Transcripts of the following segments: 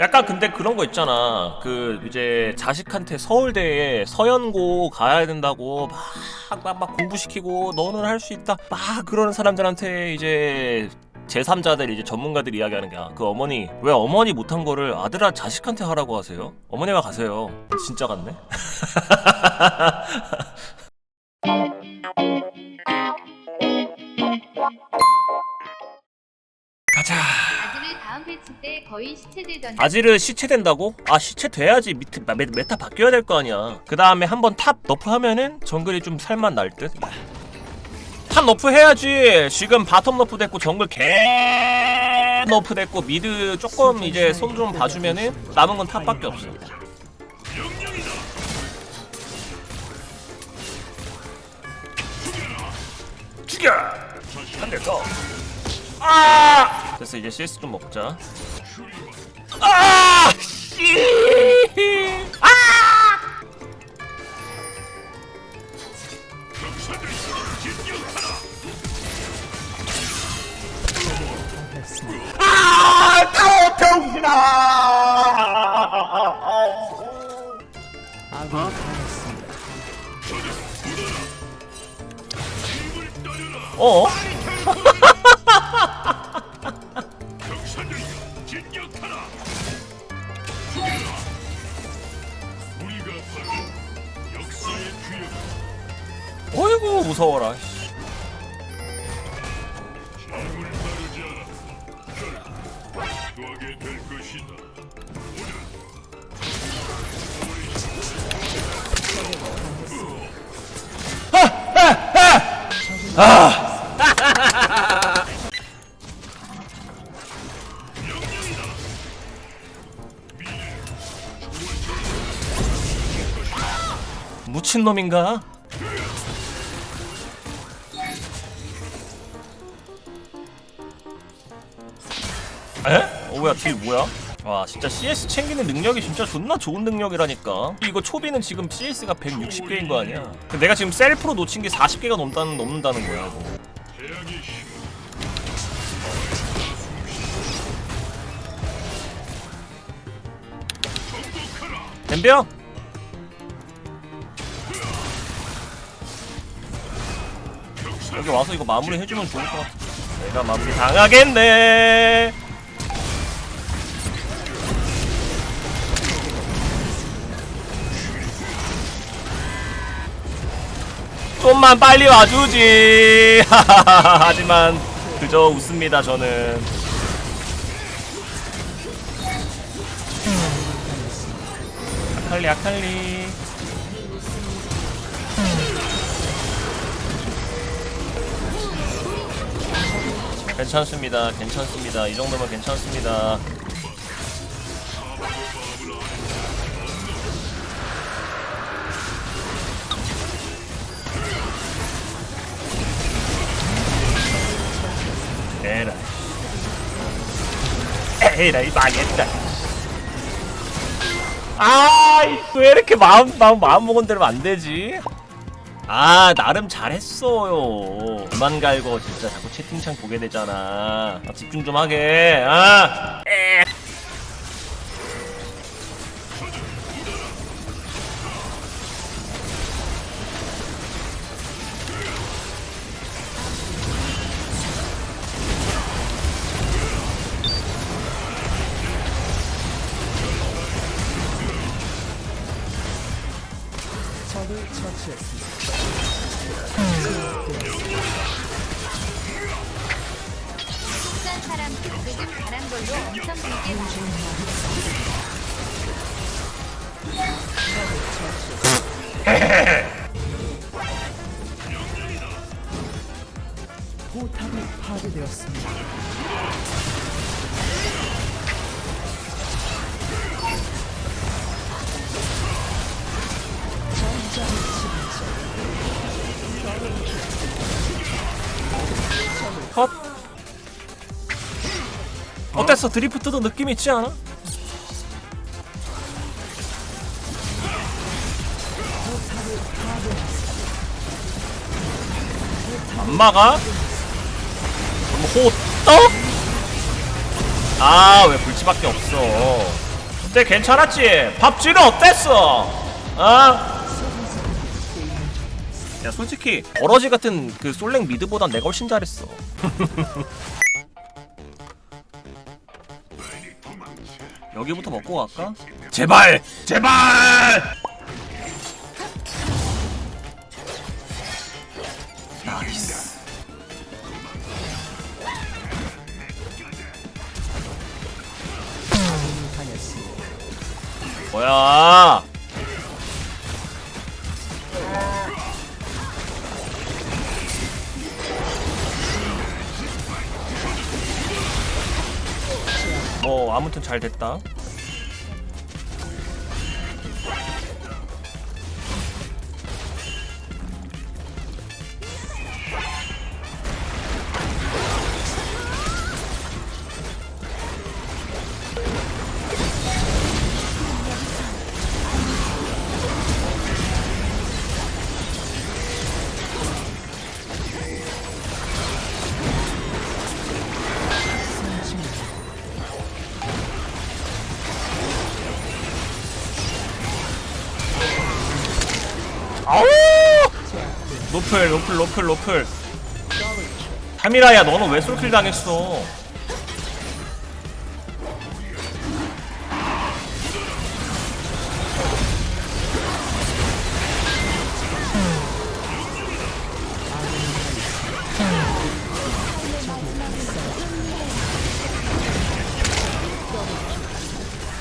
약간 근데 그런 거 있잖아. 그 이제 자식한테 서울대에 서연고 가야 된다고 막, 막, 막 공부시키고 너는 할 수 있다. 막 그러는 사람들한테 이제 제3자들 이제 전문가들이 이야기하는 게그 어머니 왜 어머니 못한 거를 아들아 자식한테 하라고 하세요? 어머니가 가세요. 진짜 같네. 패치 때 거의 시체되던 아지르 시체 된다고? 아 시체 돼야지. 미트, 메, 메타 바뀌어야 될 거 아니야. 그 다음에 한번 탑 너프 하면은 정글이 좀 살맛 날듯. 탑 너프 해야지. 지금 바텀 너프 됐고 정글 개 너프 됐고 미드 조금 이제 손 좀 봐주면은 남은 건 탑밖에 없어 죽여! 한 대 더 아 됐어 이제 CS 좀 먹자 아! 씨! 아! 아! 타워 병신아! 어? 어 이구 무서워라. 씨. 묻힌 놈인가? 에? 어 뭐야 딜 뭐야? 와 진짜 CS 챙기는 능력이 진짜 존나 좋은 능력이라니까 이거 초비는 지금 CS가 160개인 거 아니야 내가 지금 셀프로 놓친 게 40개가 넘다는, 넘는다는 거야 이거. 덤벼 여기 와서 이거 마무리 해주면 좋을 것 같아. 내가 마무리 당하겠네. 좀만 빨리 와주지. 하지만 그저 웃습니다 저는. 아칼리 아칼리 괜찮습니다. 괜찮습니다. 이 정도면 괜찮습니다. 에라이. 에라이 망했다. 아 왜 이렇게 마음 마음 마음 먹은 대로 안 되지? 아 나름 잘했어요. 그만 갈고 진짜 자꾸 채팅창 보게 되잖아. 아, 집중 좀 하게. 아. 에. 비 포탑이 파괴되었습니다. 어땠어? 드리프트도 느낌 있지 않아? 안 막아? 호떡? 아, 왜 불치밖에 없어? 그때 괜찮았지? 밥지는 어땠어? 아? 야 솔직히 버러지 같은 그 솔랭 미드보단 내가 훨씬 잘했어 여기부터 먹고 갈까? 제발! 제발! 나이스 뭐야 뭐 아무튼 잘 됐다 노플 노플 노플 노플 카미라야 너는 왜 솔킬 당했어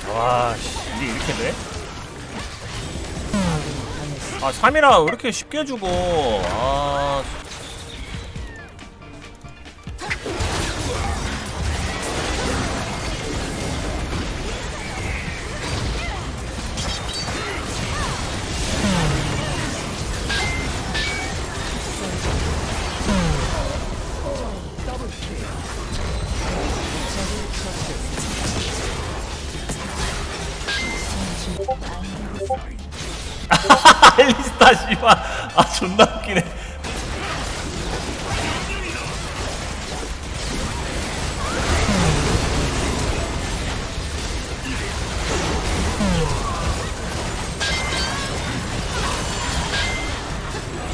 와 씨, 이게 이렇게 돼? 아 3이라 왜 이렇게 쉽게 주고. 아 씨발 아 존나 웃기네.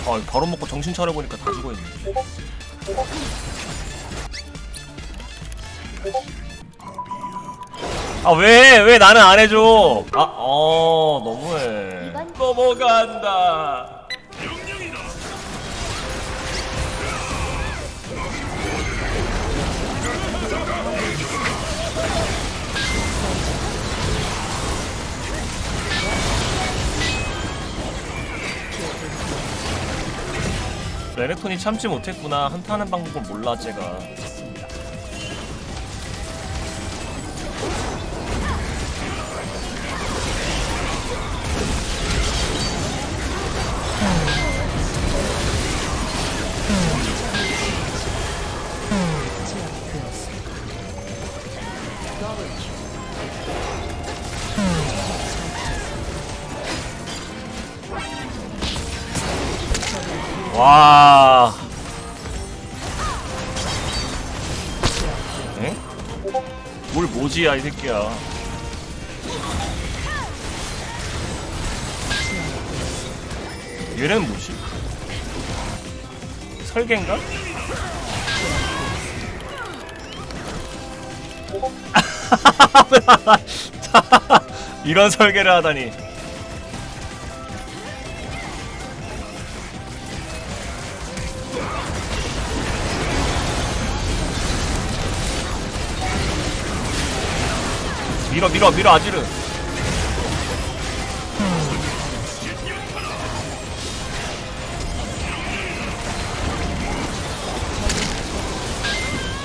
아 바로 먹고 정신 차려보니까 다 죽어있네. 아 왜 왜 나는 안 해줘? 아 어 너무해. 넘어간다 레넥톤이 참지 못했구나 한타하는 방법을 몰라 제가 와. 에? 뭘 뭐지야 이 새끼야. 얘는 뭐지? 설계인가? 이런 설계를 하다니. 밀어 밀어 밀어 아지르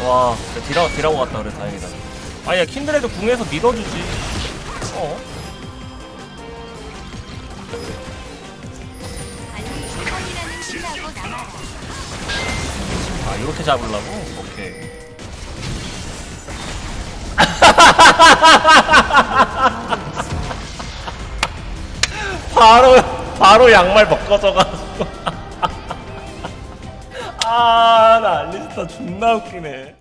와 진짜 딜하고 딜하고 갔다 그래 다행이다 아야 킨드레드 궁에서 밀어주지 어? 아 이렇게 잡으려고? 오케이 바로 바로 양말 벗겨져가지고. 아 나 알리스타 존나 웃기네